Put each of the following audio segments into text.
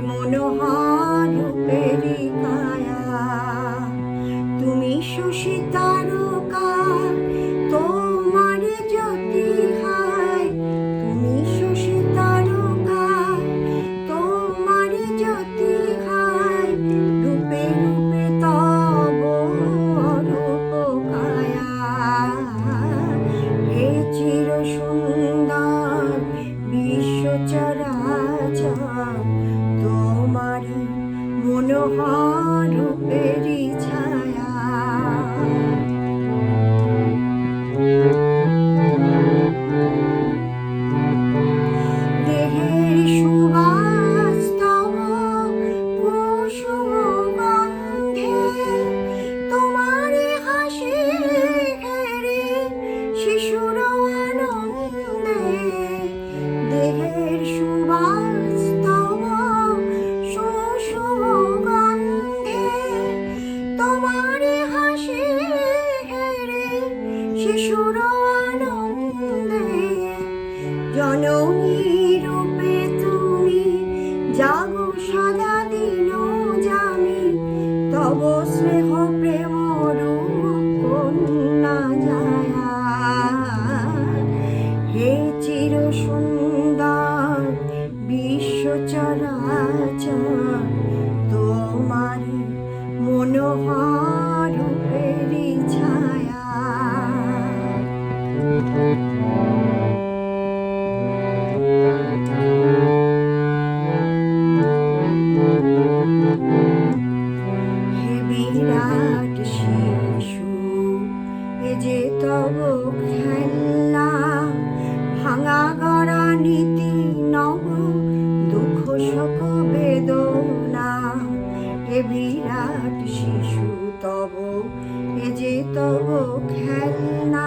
মনোহর peri কায়া। তুমি সুশীতারকা তোমার জ্যোতি হায় তুমি সুশীতারকা তোমার জ্যোতি হায় রূপে রূপে তব রূপ কায়া হে চির সুন্দর বিশ্বচরাচর মনোহর পেরি ছায়া। দেহের হাসে শিশুর আনন্দে জননী রূপে জাগো দিন জামি তব স্নেহ প্রেম যে তব খেলা, ভাঙা নীতি, নব দুঃখ শোক বেদনা। হে বিরাট শিশু, তব এ যে তব খেলনা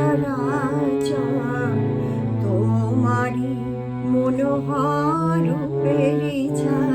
চরাচর তোমারি মনোহর পেরে ছায়া।